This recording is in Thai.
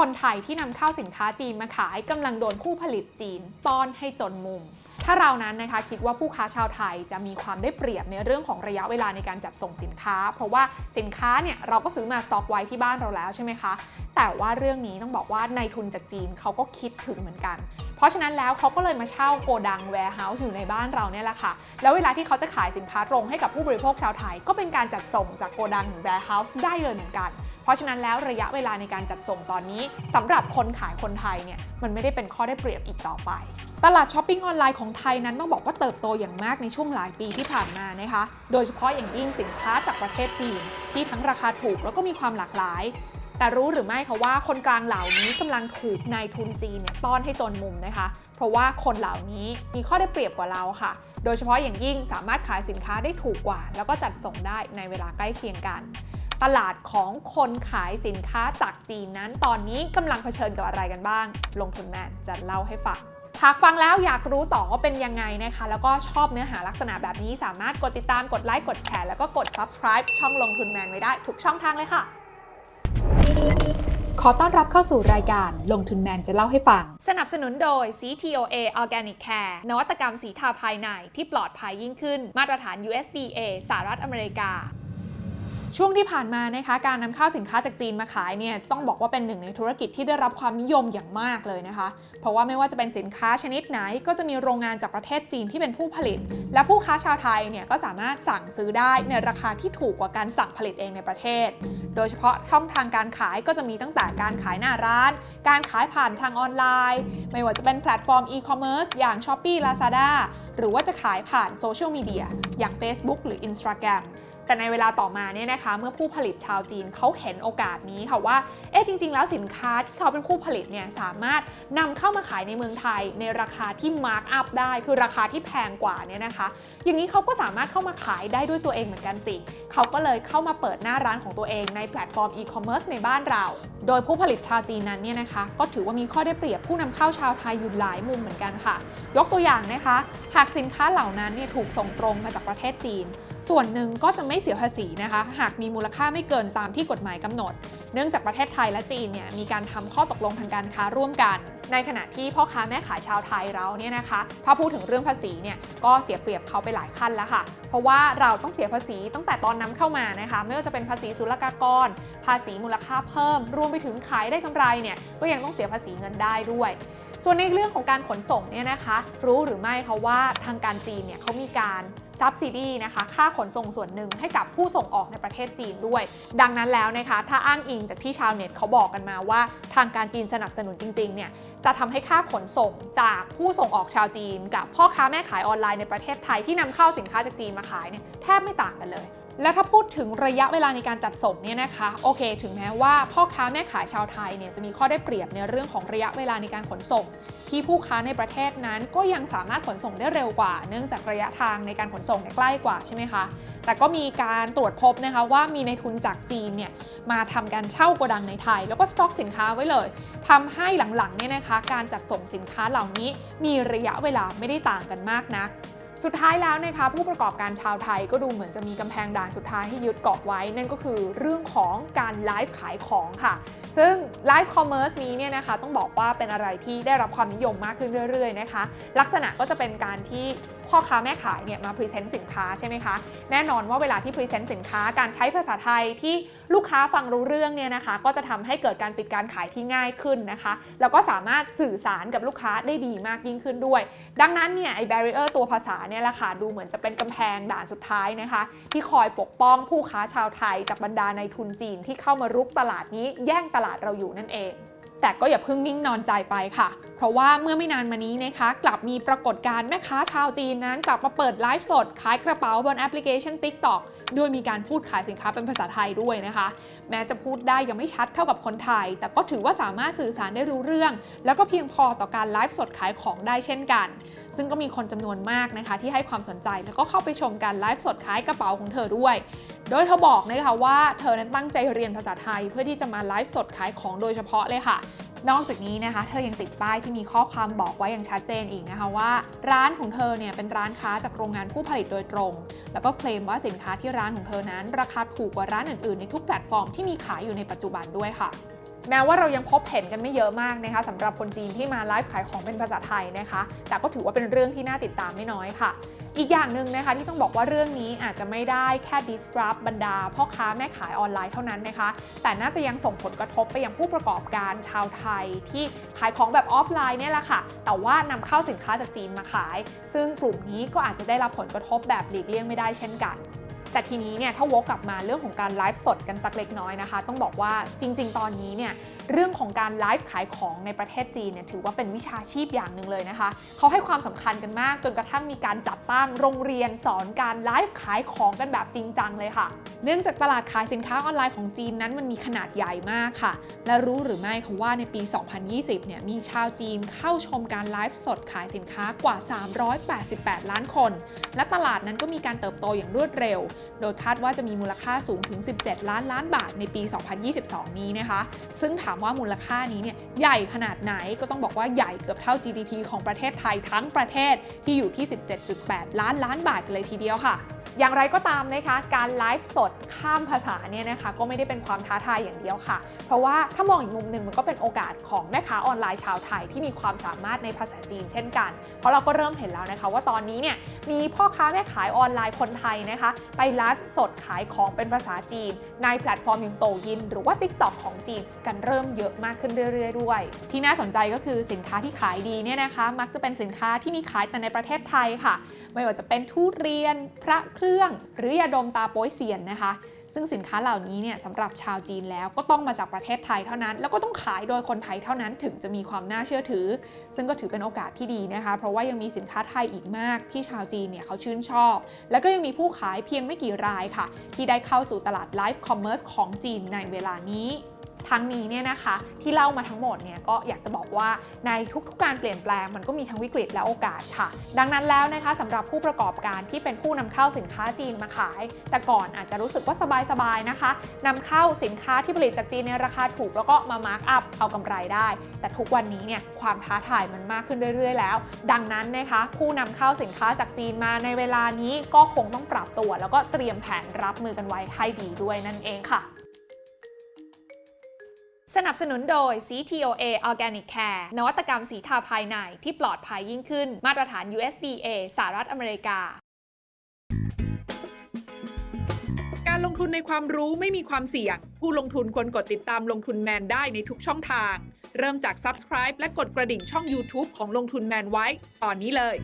คนไทยที่นำเข้าสินค้าจีนมาขายกำลังโดนผู้ผลิตจีนต้อนให้จนมุม ถ้าเรานั้นนะคะคิดว่าผู้ค้าชาวไทยจะมีความได้เปรียบในเรื่องของระยะเวลาในการจัดส่งสินค้า เพราะว่าสินค้าเนี่ยเราก็ซื้อมาสต็อกไว้ที่บ้านเราแล้วใช่ไหมคะแต่ว่าเรื่องนี้ต้องบอกว่าในทุนจากจีนเขาก็คิดถึงเหมือนกัน เพราะฉะนั้นแล้วเขาก็เลยมาเช่าโกดัง warehouse อยู่ในบ้านเราเนี่ยแหละค่ะ แล้วเวลาที่เขาจะขายสินค้าตรงให้กับผู้บริโภคชาวไทย ก็เป็นการจัดส่งจากโกดังหรือ warehouse ได้เลยเหมือนกัน เพราะฉะนั้นแล้วระยะเวลาในการจัดส่งตอนนี้สำหรับคนขายคนไทยเนี่ยมันไม่ได้เป็นข้อได้เปรียบอีกต่อไป ตลาดช้อปปิ้งออนไลน์ของไทยนั้นต้องบอกว่าเติบโตอย่างมากในช่วงหลายปีที่ผ่านมานะคะ โดยเฉพาะอย่างยิ่งสินค้าจากประเทศจีน ที่ทั้งราคาถูกแล้วก็มีความหลากหลายแต่รู้หรือไม่คะว่าคนกลางเหล่านี้กำลังถูกนายทุนจีนเนี่ยต้อนให้จนมุมนะคะ เพราะว่าคนเหล่านี้มีข้อได้เปรียบกว่าเราค่ะ โดยเฉพาะอย่างยิ่งสามารถขายสินค้าได้ถูกกว่า แล้วก็จัดส่งได้ในเวลาใกล้เคียงกัน ตลาดของคนขายสินค้าจากจีนนั้น ตอนนี้กำลังเผชิญกับอะไรกันบ้าง ลงทุนแมนจะเล่าให้ฟังหากฟังแล้วอยากรู้ต่อว่าเป็นยังไงนะคะ แล้วก็ชอบเนื้อหาลักษณะแบบนี้สามารถกดติดตามกดไลค์กดแชร์แล้วก็กด subscribe ช่องลงทุนแมนไว้ได้ทุกช่องทางเลยค่ะ ขอต้อนรับเข้าสู่รายการลงทุนแมนจะเล่าให้ฟัง สนับสนุนโดย CTOA Organic Care นวัตกรรมสีทาภายในที่ปลอดภัยยิ่งขึ้น มาตรฐาน USDA สหรัฐอเมริกา ช่วงที่ผ่านมานะคะการนำเข้าสินค้าจากจีนมาขายเนี่ยต้องบอกว่าเป็นหนึ่งในธุรกิจที่ได้รับความนิยมอย่างมากเลยนะคะ เพราะว่าไม่ว่าจะเป็นสินค้าชนิดไหน ก็จะมีโรงงานจากประเทศจีนที่เป็นผู้ผลิต และผู้ค้าชาวไทยเนี่ยก็สามารถสั่งซื้อได้ในราคาที่ถูกกว่าการสั่งผลิตเองในประเทศ โดยเฉพาะช่องทางการขายก็จะมีตั้งแต่การขายหน้าร้าน การขายผ่านทางออนไลน์ ไม่ว่าจะเป็นแพลตฟอร์มอีคอมเมิร์ซอย่าง s h อ p e e Lazada หรือว่าจะขายผ่านโซเชียลมีเดียอย่าง Facebook หรือ Instagram แต่ในเวลาต่อมาเนี่ยนะคะ เมื่อผู้ผลิตชาวจีนเขาเห็นโอกาสนี้ค่ะว่า เอ๊ะจริง ๆ แล้วสินค้าที่เขาเป็นผู้ผลิตเนี่ยสามารถนำเข้ามาขายในเมืองไทย ในราคาที่มาร์กอัพได้ คือราคาที่แพงกว่าเนี่ยนะคะ อย่างนี้เขาก็สามารถเข้ามาขายได้ด้วยตัวเองเหมือนกันสิ เขาก็เลยเข้ามาเปิดหน้าร้านของตัวเองในแพลตฟอร์มอีคอมเมิร์ซในบ้านเรา โดยผู้ผลิตชาวจีนนั้นเนี่ยนะคะ ก็ถือว่ามีข้อได้เปรียบผู้นำเข้าชาวไทยอยู่หลายมุมเหมือนกันค่ะ ยกตัวอย่างนะคะ หากสินค้าเหล่านั้นเนี่ยถูกส่งตรงมาจากประเทศจีนส่วนหนึ่งก็จะไม่เสียภาษีนะคะ หากมีมูลค่าไม่เกินตามที่กฎหมายกำหนด เนื่องจากประเทศไทยและจีนเนี่ยมีการทำข้อตกลงทางการค้าร่วมกัน ในขณะที่พ่อค้าแม่ขายชาวไทยเราเนี่ยนะคะถ้าพูดถึงเรื่องภาษีเนี่ยก็เสียเปรียบเขาไปหลายขั้นแล้วค่ะ เพราะว่าเราต้องเสียภาษีตั้งแต่ตอนนำเข้ามานะคะ ไม่ว่าจะเป็นภาษีศุลกากร ภาษีมูลค่าเพิ่ม รวมไปถึงขายได้กำไรเนี่ยก็ยังต้องเสียภาษีเงินได้ด้วย ส่วนในเรื่องของการขนส่งเนี่ยนะคะ รู้หรือไม่คะว่าทางการจีนเนี่ยเขามีการซับซิดีนะคะค่าขนส่งส่วนหนึ่งให้กับผู้ส่งออกในประเทศจีนด้วย ดังนั้นแล้วนะคะ ถ้าอ้างอิงจากที่ชาวเน็ตเขาบอกกันมาว่า ทางการจีนสนับสนุนจริงๆเนี่ยจะทำให้ค่าขนส่งจากผู้ส่งออกชาวจีน กับพ่อค้าแม่ขายออนไลน์ในประเทศไทยที่นำเข้าสินค้าจากจีนมาขายเนี่ยแทบไม่ต่างกันเลย แล้วถ้าพูดถึงระยะเวลาในการจัดส่งเนี่ยนะคะโอเค ถึงแม้ว่าพ่อค้าแม่ขายชาวไทยเนี่ยจะมีข้อได้เปรียบในเรื่องของระยะเวลาในการขนส่ง ที่ผู้ค้าในประเทศนั้นก็ยังสามารถขนส่งได้เร็วกว่า เนื่องจากระยะทางในการขนส่งใกล้กว่าใช่ไหมคะแต่ก็มีการตรวจพบนะคะว่ามีในทุนจากจีนเนี่ยมาทำการเช่าโกดังในไทย แล้วก็สต็อกสินค้าไว้เลยทำให้หลังๆเนี่ยนะคะการจัดส่งสินค้าเหล่านี้มีระยะเวลาไม่ได้ต่างกันมากนัก สุดท้ายแล้วนะคะผู้ประกอบการชาวไทยก็ดูเหมือนจะมีกำแพงด่านสุดท้ายที่ยึดเกาะไว้ นั่นก็คือเรื่องของการไลฟ์ขายของค่ะ ซึ่งไลฟ์คอมเมอร์สนี้เนี่ยนะคะต้องบอกว่าเป็นอะไรที่ได้รับความนิยมมากขึ้นเรื่อยๆนะคะ ลักษณะก็จะเป็นการที่ พ่อค้าแม่ขายเนี่ยมาพรีเซนต์สินค้าใช่ไหมคะ แน่นอนว่าเวลาที่พรีเซนต์สินค้าการใช้ภาษาไทยที่ลูกค้าฟังรู้เรื่องเนี่ยนะคะ ก็จะทำให้เกิดการปิดการขายที่ง่ายขึ้นนะคะ แล้วก็สามารถสื่อสารกับลูกค้าได้ดีมากยิ่งขึ้นด้วย ดังนั้นเนี่ยไอ้ barrier ตัวภาษาเนี่ยแหละค่ะดูเหมือนจะเป็นกำแพงด่านสุดท้ายนะคะ ที่คอยปกป้องผู้ค้าชาวไทยจากบรรดาในทุนจีนที่เข้ามารุกตลาดนี้แย่งตลาดเราอยู่นั่นเอง แต่ก็อย่าเพิ่งนิ่งนอนใจไปค่ะ เพราะว่าเมื่อไม่นานมานี้นะคะ กลับมีปรากฏการณ์แม่ค้าชาวจีนนั้น กลับมาเปิดไลฟ์สด ขายกระเป๋าบนแอปพลิเคชัน TikTok โดยมีการพูดขายสินค้าเป็นภาษาไทยด้วยนะคะ แม้จะพูดได้ยังไม่ชัดเท่ากับคนไทย แต่ก็ถือว่าสามารถสื่อสารได้รู้เรื่อง แล้วก็เพียงพอต่อการไลฟ์สดขายของได้เช่นกัน ซึ่งก็มีคนจำนวนมากนะคะที่ให้ความสนใจแล้วก็เข้าไปชมการไลฟ์สดขายกระเป๋าของเธอด้วย โดยเธอบอกนะคะว่าเธอนั้นตั้งใจเรียนภาษาไทย เพื่อที่จะมาไลฟ์สดขายของโดยเฉพาะเลยค่ะ นอกจากนี้นะคะเธอยังติดป้ายที่มีข้อความบอกไว้อย่างชัดเจนอีกนะคะว่า ร้านของเธอเนี่ยเป็นร้านค้าจากโรงงานผู้ผลิตโดยตรง แล้วก็เคลมว่าสินค้าที่ร้านของเธอนั้น ราคาถูกกว่าร้านอื่นๆในทุกแพลตฟอร์มที่มีขายอยู่ในปัจจุบันด้วยค่ะแม้ว่าเรายังพบเห็นกันไม่เยอะมากนะคะสำหรับคนจีนที่มาไลฟ์ขายของเป็นภาษาไทยนะคะ แต่ก็ถือว่าเป็นเรื่องที่น่าติดตามไม่น้อยค่ะ อีกอย่างหนึ่งนะคะที่ต้องบอกว่าเรื่องนี้อาจจะไม่ได้แค่ disrupt บรรดาพ่อค้าแม่ขายออนไลน์เท่านั้นนะคะ แต่น่าจะยังส่งผลกระทบไปยังผู้ประกอบการชาวไทย ที่ขายของแบบออฟไลน์เนี่ยแหละค่ะ แต่ว่านำเข้าสินค้าจากจีนมาขาย ซึ่งกลุ่มนี้ก็อาจจะได้รับผลกระทบแบบหลีกเลี่ยงไม่ได้เช่นกัน แต่ทีนี้เนี่ยถ้าวกกลับมาเรื่องของการไลฟ์สดกันสักเล็กน้อยนะคะ ต้องบอกว่าจริง ๆ ตอนนี้เนี่ยเรื่องของการไลฟ์ขายของในประเทศจีนเนี่ยถือว่าเป็นวิชาชีพอย่างหนึ่งเลยนะคะ เขาให้ความสำคัญกันมากจนกระทั่งมีการจัดตั้งโรงเรียนสอนการไลฟ์ขายของกันแบบจริงจังเลยค่ะ เนื่องจากตลาดขายสินค้าออนไลน์ของจีนนั้นมันมีขนาดใหญ่มากค่ะ และรู้หรือไม่คะว่าในปี 2020 เนี่ยมีชาวจีนเข้าชมการไลฟ์สดขายสินค้ากว่า 388 ล้านคน และตลาดนั้นก็มีการเติบโตอย่างรวดเร็วโดยคาดว่าจะมีมูลค่าสูงถึง 17 ล้านล้านบาทในปี 2022 นี้นะคะ ซึ่งถามว่ามูลค่านี้เนี่ยใหญ่ขนาดไหนก็ต้องบอกว่าใหญ่เกือบเท่า GDP ของประเทศไทยทั้งประเทศที่อยู่ที่ 17.8 ล้านล้านบาทเลยทีเดียวค่ะอย่างไรก็ตามนะคะ การไลฟ์สดข้ามภาษาเนี่ยนะคะ ก็ไม่ได้เป็นความท้าทายอย่างเดียวค่ะ เพราะว่าถ้ามองอีกมุมหนึ่งมันก็เป็นโอกาสของแม่ค้าออนไลน์ชาวไทยที่มีความสามารถในภาษาจีนเช่นกัน เพราะเราก็เริ่มเห็นแล้วนะคะว่าตอนนี้เนี่ย มีพ่อค้าแม่ขายออนไลน์คนไทยนะคะ ไปไลฟ์สดขายของเป็นภาษาจีน ในแพลตฟอร์มอย่างโตยิน หรือว่า TikTok ของจีนกันเริ่มเยอะมากขึ้นเรื่อยๆด้วย ที่น่าสนใจก็คือสินค้าที่ขายดีเนี่ยนะคะ มักจะเป็นสินค้าที่มีขายแต่ในประเทศไทยค่ะ ไม่ว่าจะเป็นทุเรียน พระเครื่อง หรือยาดมตาโป้ยเซียนนะคะ ซึ่งสินค้าเหล่านี้เนี่ยสำหรับชาวจีนแล้วก็ต้องมาจากประเทศไทยเท่านั้น แล้วก็ต้องขายโดยคนไทยเท่านั้นถึงจะมีความน่าเชื่อถือ ซึ่งก็ถือเป็นโอกาสที่ดีนะคะ เพราะว่ายังมีสินค้าไทยอีกมากที่ชาวจีนเนี่ยเขาชื่นชอบ แล้วก็ยังมีผู้ขายเพียงไม่กี่รายค่ะ ที่ได้เข้าสู่ตลาดไลฟ์คอมเมอร์สของจีนในเวลานี้ ทั้งนี้เนี่ยนะคะที่เล่ามาทั้งหมดเนี่ยก็อยากจะบอกว่าในทุกๆการเปลี่ยนแปลงมันก็มีทั้งวิกฤตและโอกาสค่ะ ดังนั้นแล้วนะคะสำหรับผู้ประกอบการที่เป็นผู้นำเข้าสินค้าจีนมาขาย แต่ก่อนอาจจะรู้สึกว่าสบายๆนะคะนำเข้าสินค้าที่ผลิตจากจีนในราคาถูกแล้วก็มามาร์กอัพเอากำไรได้ แต่ทุกวันนี้เนี่ยความท้าทายมันมากขึ้นเรื่อยๆ แล้ว ดังนั้นนะคะผู้นำเข้าสินค้าจากจีนมาในเวลานี้ก็คงต้องปรับตัว แล้วก็เตรียมแผนรับมือกันไว้ให้ดีด้วยนั่นเองค่ะ สนับสนุนโดย CTOA Organic Care นวัตกรรมสีทาภายในที่ปลอดภัยยิ่งขึ้น มาตรฐาน USDA สหรัฐอเมริกา การลงทุนในความรู้ไม่มีความเสี่ยง ผู้ลงทุนควรกดติดตามลงทุนแมนได้ในทุกช่องทาง เริ่มจาก Subscribe และกดกระดิ่งช่อง YouTube ของลงทุนแมนไว้ ตอนนี้เลย